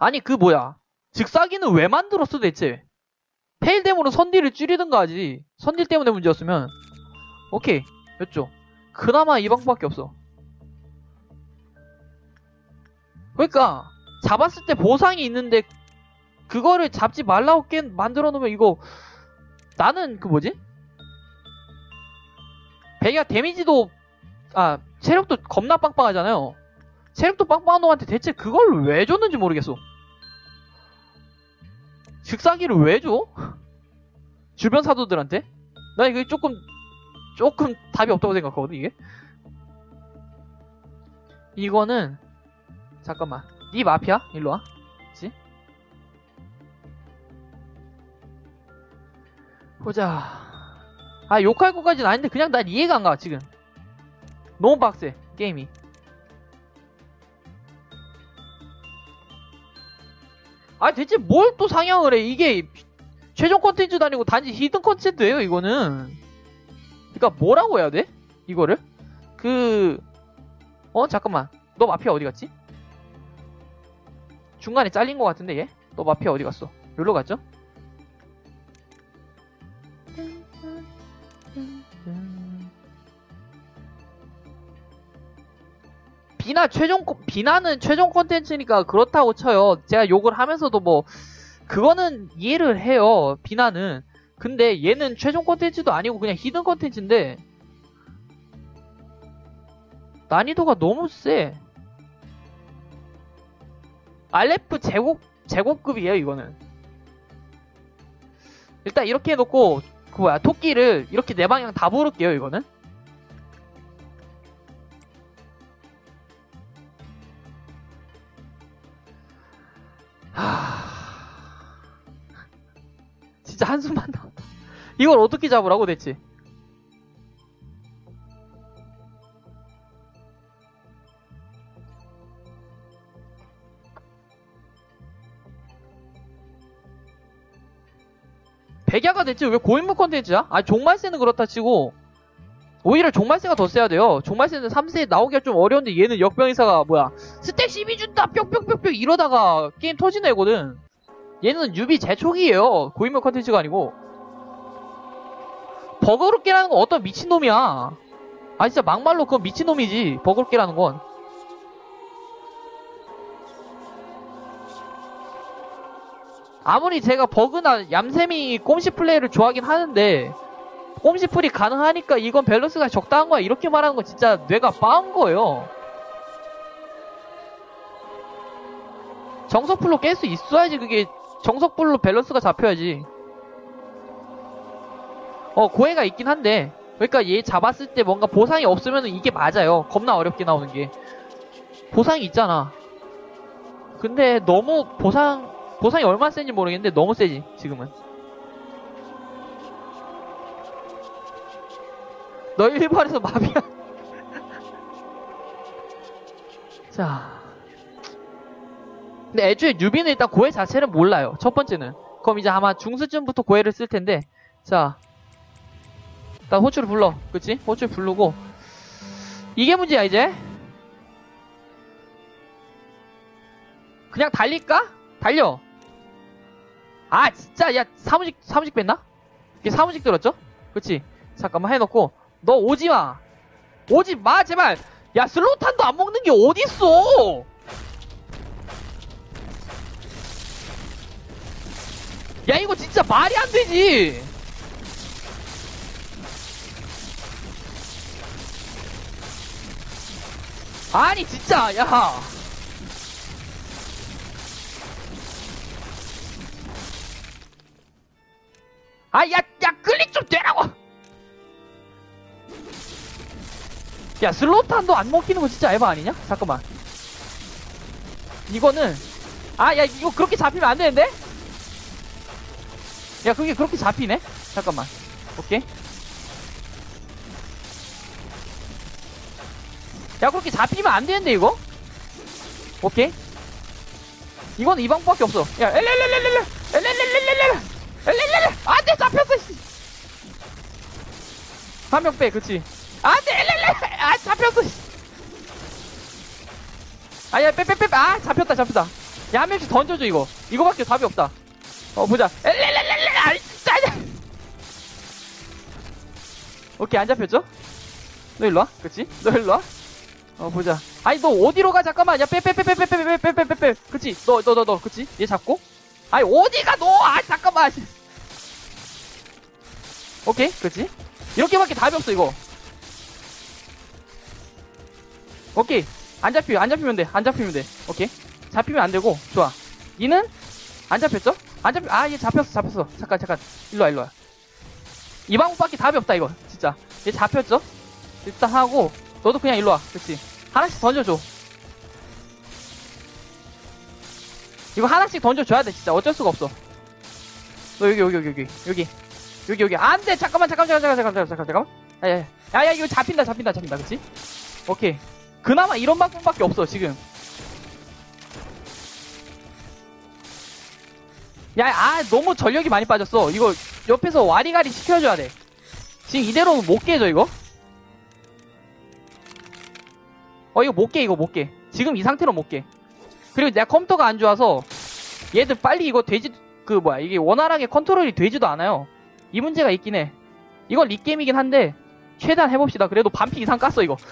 아니 그 뭐야? 즉사기는 왜 만들었어 대체? 페일댐으로 선딜을 줄이든가 하지. 선딜 때문에 문제였으면. 오케이 였죠. 그나마 이 방법밖에 없어. 그러니까 잡았을 때 보상이 있는데 그거를 잡지 말라고 깨 만들어 놓으면 이거 나는 그 뭐지? 배기가 데미지도 아 체력도 겁나 빵빵하잖아요. 체력도 빵빵한 놈한테 대체 그걸 왜 줬는지 모르겠어 즉사기를 왜 줘? 주변 사도들한테? 나 이게 조금 조금 답이 없다고 생각하거든 이게 이거는 잠깐만 니 마피아? 일로 와 그치? 보자 아 욕할 것까지는 아닌데 그냥 난 이해가 안 가 지금 너무 빡세 게임이 아 대체 뭘 또 상향을 해 이게 최종 컨텐츠도 아니고 단지 히든 컨텐츠예요 이거는 그니까 뭐라고 해야 돼? 이거를? 그... 어? 잠깐만 너 마피아 어디 갔지? 중간에 잘린 것 같은데 얘? 너 마피아 어디 갔어? 여기로 갔죠? 비나 최종 콘- 비나는 최종 콘텐츠니까 그렇다고 쳐요. 제가 욕을 하면서도 뭐 그거는 이해를 해요. 비나는 근데 얘는 최종 콘텐츠도 아니고 그냥 히든 콘텐츠인데 난이도가 너무 세. 알레프 제곱 제곱급이에요 이거는. 일단 이렇게 해놓고 그 뭐야 토끼를 이렇게 네 방향 다 부를게요 이거는. 이걸 어떻게 잡으라고 대체? 백야가 대체 왜 고인물 컨텐츠야? 아 종말세는 그렇다 치고 오히려 종말세가 더 세야 돼요. 종말세는 3세에 나오기가 좀 어려운데 얘는 역병이사가 뭐야 스택 12 준다 뿅뿅뿅뿅 이러다가 게임 터지는 애거든. 얘는 유비 제초기예요. 고인물 컨텐츠가 아니고 버거롭게라는 건 어떤 미친놈이야. 아 진짜 막말로 그건 미친놈이지 버거롭게라는 건. 아무리 제가 버그나 얌샘이 꼼시 플레이를 좋아하긴 하는데 꼼시 풀이 가능하니까 이건 밸런스가 적당한 거야 이렇게 말하는 건 진짜 뇌가 빠은 거예요 정석풀로 깰 수 있어야지 그게 정석풀로 밸런스가 잡혀야지 어 고해가 있긴 한데 그러니까 얘 잡았을 때 뭔가 보상이 없으면 이게 맞아요. 겁나 어렵게 나오는 게. 보상이 있잖아. 근데 너무 보상 보상이 얼마나 센지 모르겠는데 너무 세지 지금은. 너 1번에서 마비야. 자. 근데 애초에 뉴비는 일단 고해 자체를 몰라요. 첫 번째는. 그럼 이제 아마 중수쯤부터 고해를 쓸 텐데. 자 일단 호출을 불러 그치? 호출 부르고 이게 문제야 이제 그냥 달릴까? 달려 아 진짜 야 사무직 사무직 뺐나? 이게 사무직 들었죠? 그치? 잠깐만 해놓고 너 오지 마 오지 마 제발 야 슬로탄도 안 먹는 게 어딨어 야 이거 진짜 말이 안 되지 아니 진짜 야 아, 야, 야, 클릭 좀 되라고! 야, 슬로탄도 안 먹히는 거 진짜 에바 아니냐? 잠깐만. 이거는, 아, 야, 이거 그렇게 잡히면 안 되는데? 야, 그게 그렇게 잡히네? 잠깐만. 오케이. 야, 그렇게 잡히면 안 되는데, 이거? 오케이. 이건 이 방법밖에 없어. 야, 엘렐렐렐렐렐! 엘렐렐렐렐렐! 엘렐렐렐! 안 돼! 잡혔어! 씨. 한명 빼, 그치? 안 돼! 엘렐렐! 아, 잡혔어! 씨. 아, 야, 빼, 빼, 빼, 빼. 아, 잡혔다, 잡혔다. 야, 한 명씩 던져줘, 이거. 이거밖에 답이 없다. 어, 보자. 엘렐렐렐렐! 아이, 진짜! 오케이, 안 잡혔죠? 너 일로 와. 그치? 너 일로 와. 어, 보자. 아니, 너 어디로 가? 잠깐만. 야, 빼, 빼, 빼, 빼, 빼, 빼, 빼, 빼, 빼, 빼, 빼. 그치? 너, 너, 너, 너. 그치? 얘 잡고. 아니, 어디가 너? 아, 잠깐만. 오케이, 그치? 이렇게밖에 답이 없어, 이거. 오케이. 안 잡히면, 안 잡히면 돼. 안 잡히면 돼. 오케이. 잡히면 안 되고. 좋아. 니는? 안 잡혔죠? 안 잡히, 아, 얘 잡혔어, 잡혔어. 잠깐, 잠깐. 일로 와, 일로 와. 이 방법밖에 답이 없다, 이거. 진짜. 얘 잡혔죠? 일단 하고, 너도 그냥 일로 와. 그치? 하나씩 던져줘. 이거 하나씩 던져줘야 돼, 진짜. 어쩔 수가 없어. 너 여기, 여기, 여기, 여기. 여기. 여기, 여기. 안 돼! 잠깐만, 잠깐만, 잠깐만, 잠깐만, 잠깐만, 잠깐만. 야, 야, 야. 야, 야, 이거 잡힌다, 잡힌다, 잡힌다. 그치? 오케이. 그나마 이런 방법밖에 없어, 지금. 야, 아, 너무 전력이 많이 빠졌어. 이거 옆에서 와리가리 시켜줘야 돼. 지금 이대로는 못 깨져, 이거. 어, 이거 못 깨, 이거 못 깨. 지금 이 상태로 못 깨. 그리고 내가 컴퓨터가 안 좋아서 얘들 빨리 이거 되지, 그 뭐야, 이게 원활하게 컨트롤이 되지도 않아요. 이 문제가 있긴 해. 이건 리게임이긴 한데, 최대한 해봅시다. 그래도 반피 이상 깠어, 이거.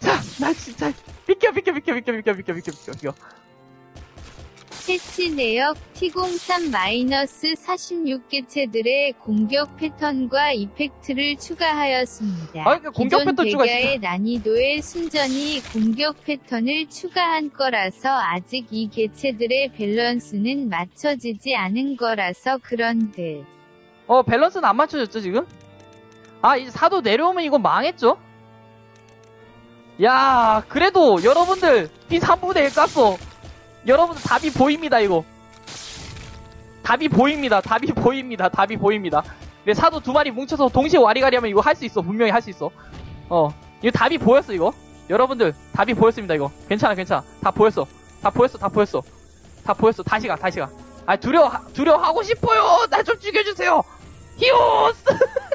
자, 나 진짜, 비켜, 비켜, 비켜, 비켜, 비켜, 비켜, 비켜, 비켜, 비켜. 패치 내역 T03-46개체들의 공격 패턴과 이펙트를 추가하였습니다. 아, 그러니까 공격 패턴 추가 대가의 난이도의 순전히 공격 패턴을 추가한 거라서 아직 이 개체들의 밸런스는 맞춰지지 않은 거라서 그런데 어, 밸런스는 안 맞춰졌죠, 지금? 아, 이제 사도 내려오면 이거 망했죠? 야, 그래도 여러분들, B3분의 1 깠어. 여러분들 답이 보입니다, 이거. 답이 보입니다. 답이 보입니다. 답이 보입니다. 근데 사도 두 마리 뭉쳐서 동시에 와리가리 하면 이거 할 수 있어. 분명히 할 수 있어. 어, 이거 답이 보였어, 이거. 여러분들, 답이 보였습니다, 이거. 괜찮아, 괜찮아. 다 보였어. 다 보였어, 다 보였어. 다 보였어. 다시 가, 다시 가. 아, 두려워, 두려워하고 싶어요! 나 좀 죽여주세요! 히오스!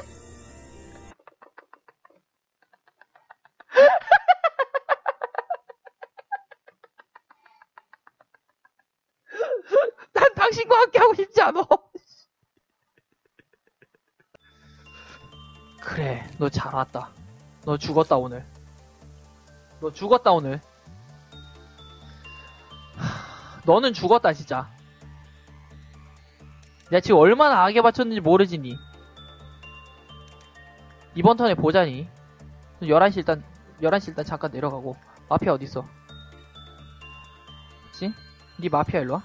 난 당신과 함께 하고 싶지 않아. 그래, 너 잘 왔다. 너 죽었다, 오늘. 너 죽었다, 오늘. 하, 너는 죽었다, 진짜. 내가 지금 얼마나 악에 바쳤는지 모르지, 니. 이번 턴에 보자니. 11시 일단, 11시 일단 잠깐 내려가고. 마피아 어딨어? 그치? 니 마피아 일로와.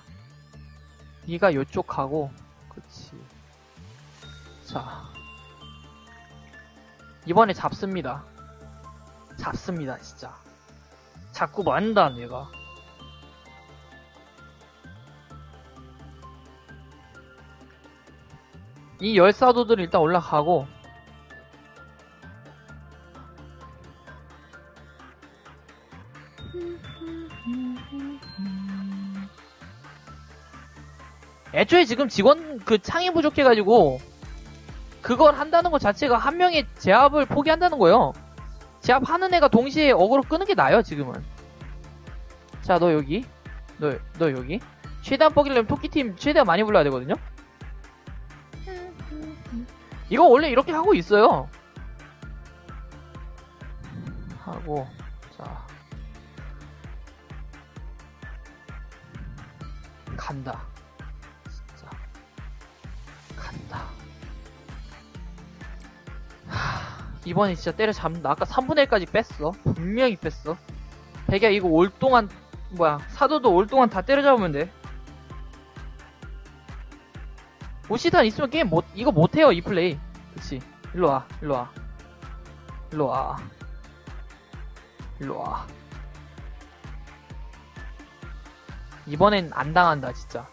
니가 요쪽 가고. 그치. 자. 이번에 잡습니다. 잡습니다, 진짜. 자꾸 만다, 내가. 이 열사도들은 일단 올라가고 애초에 지금 직원 그 창이 부족해가지고 그걸 한다는 것 자체가 한 명의 제압을 포기한다는 거예요. 제압하는 애가 동시에 어그로 끄는 게 나아요 지금은. 자 너 여기 너 너 여기 최대한 뻐기려면 토끼팀 최대한 많이 불러야 되거든요. 이거 원래 이렇게 하고 있어요. 하고 자 간다. 이번에 진짜 때려 잡는다. 아까 3분의 1까지 뺐어. 분명히 뺐어. 백야 이거 올 동안 뭐야 사도도 올 동안 다 때려잡으면 돼. 오시단 있으면 게임 못 이거 못 해요 이 플레이. 그치? 일로 와, 일로 와, 일로 와, 일로 와. 이번엔 안 당한다 진짜.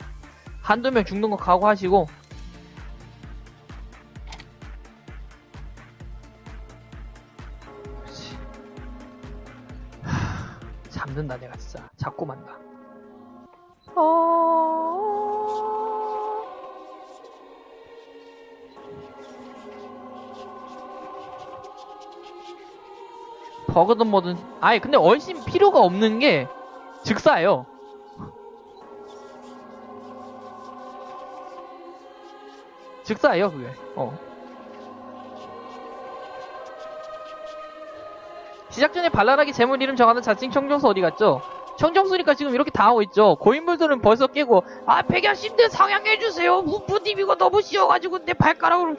한두 명 죽는 거 각오하시고 잠든다 내가 진짜. 자꾸 만다. 어... 버그든 뭐든. 아니 근데 얼씬 필요가 없는 게 즉사예요. 즉사예요 그게. 어 시작 전에 발랄하게 재물 이름 정하는 자칭 청정수 어디 갔죠? 청정수니까 지금 이렇게 당하고 있죠. 고인물들은 벌써 깨고 아 백야씨들 상향해주세요. 무프님 이거 너무 씌워가지고 내 발가락으로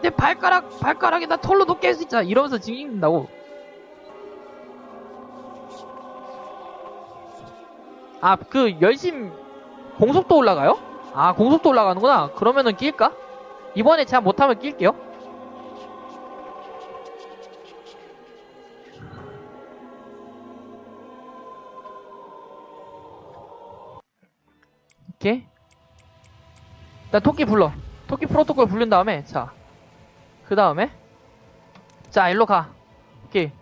내 발가락 발가락에다 털로도 깰 수 있잖아. 이러면서 읽는다고. 아 그 열심 공속도 올라가요? 아 공속도 올라가는구나. 그러면은 낄까? 이번에 제가 못하면 낄게요. 오케이. 일단 토끼 불러. 토끼 프로토콜 부른 다음에, 자. 그 다음에, 자, 일로 가. 오케이.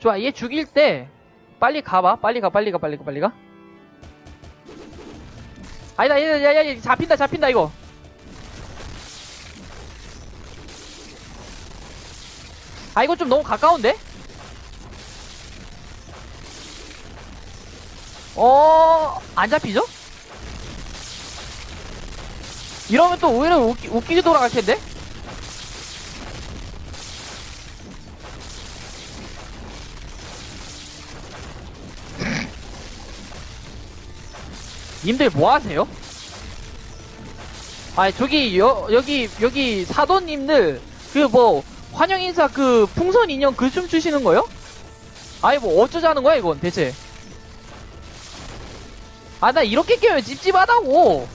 좋아, 얘 죽일 때, 빨리 가봐. 빨리 가, 빨리 가, 빨리 가, 빨리 가. 아니다, 얘, 야, 야, 야, 잡힌다, 잡힌다, 이거. 아, 이거 좀 너무 가까운데? 어, 안 잡히죠? 이러면 또 오히려 웃기, 웃기게 돌아갈 텐데? 님들 뭐 하세요? 아, 저기, 여, 여기, 여기 사도님들, 그 뭐, 환영 인사 그 풍선 인형 그 춤 추시는 거요? 아니, 뭐, 어쩌자는 거야, 이건, 대체. 아, 나 이렇게 깨면 찝찝하다고!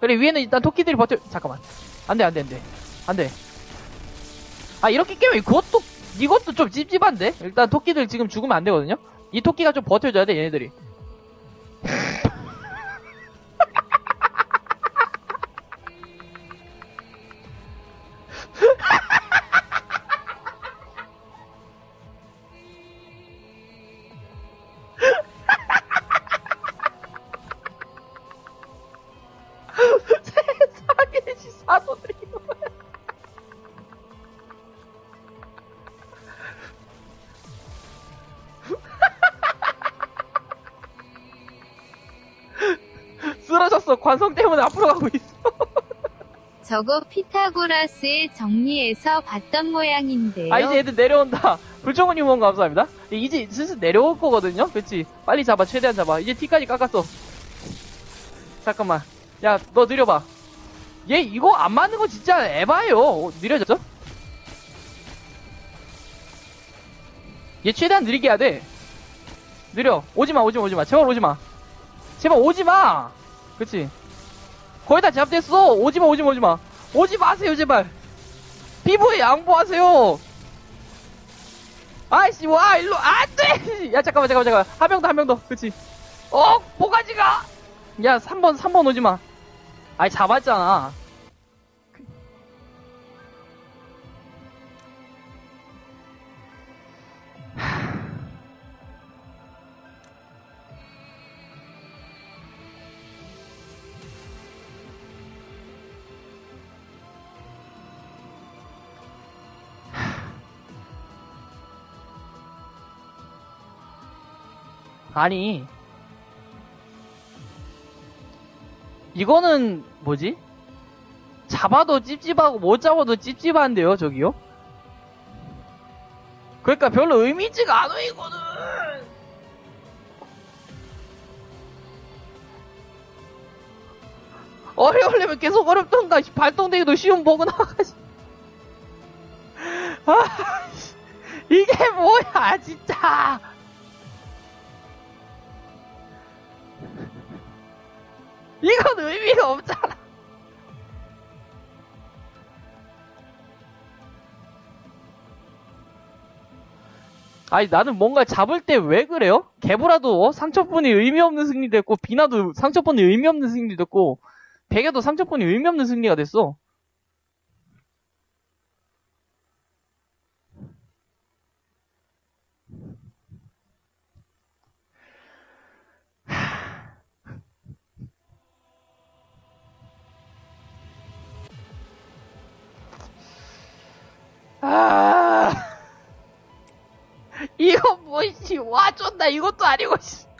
그래, 위에는 일단 토끼들이 버텨, 잠깐만. 안 돼, 안 돼, 안 돼. 안 돼. 아, 이렇게 깨면 그것도, 이것도 좀 찝찝한데? 일단 토끼들 지금 죽으면 안 되거든요? 이 토끼가 좀 버텨줘야 돼, 얘네들이. 때문에 앞으로 가고 있어. 저거 피타고라스의 정리해서 봤던 모양인데요. 아, 이제 애들 내려온다. 불청은 유먼 감사합니다. 이제 슬슬 내려올 거거든요? 그치? 빨리 잡아, 최대한 잡아. 이제 T까지 깎았어. 잠깐만. 야, 너 느려봐. 얘 이거 안 맞는 거 진짜 에바예요. 어, 느려졌죠? 얘 최대한 느리게 해야 돼. 느려. 오지마, 오지마, 오지마. 제발 오지마. 제발 오지마! 그치? 거의 다 제압됐어! 오지마, 오지마, 오지마. 오지 마세요, 제발. 피부에 양보하세요! 아이씨, 와, 일로, 안 돼! 야, 잠깐만, 잠깐만, 잠깐만. 한 명 더, 한 명 더. 그치? 어, 뭐가지가! 야, 3번, 3번 오지 마. 아이, 잡았잖아. 아니. 이거는, 뭐지? 잡아도 찝찝하고 못 잡아도 찝찝한데요, 저기요? 그러니까 별로 의미지가 않아, 이거는! 어려우려면 계속 어렵던가, 씨, 발동되기도 쉬운 버그 나와가지고. 아, 씨, 이게 뭐야, 진짜! 이건 의미가 없잖아. 아니 나는 뭔가 잡을 때 왜 그래요? 개보라도 어? 상처뿐이 의미 없는 승리 됐고 비나도 상처뿐이 의미 없는 승리 됐고 백야도 상처뿐이 의미 없는 승리가 됐어. 아. 이거 뭐지? 와줬나 이것도 아니고 씨.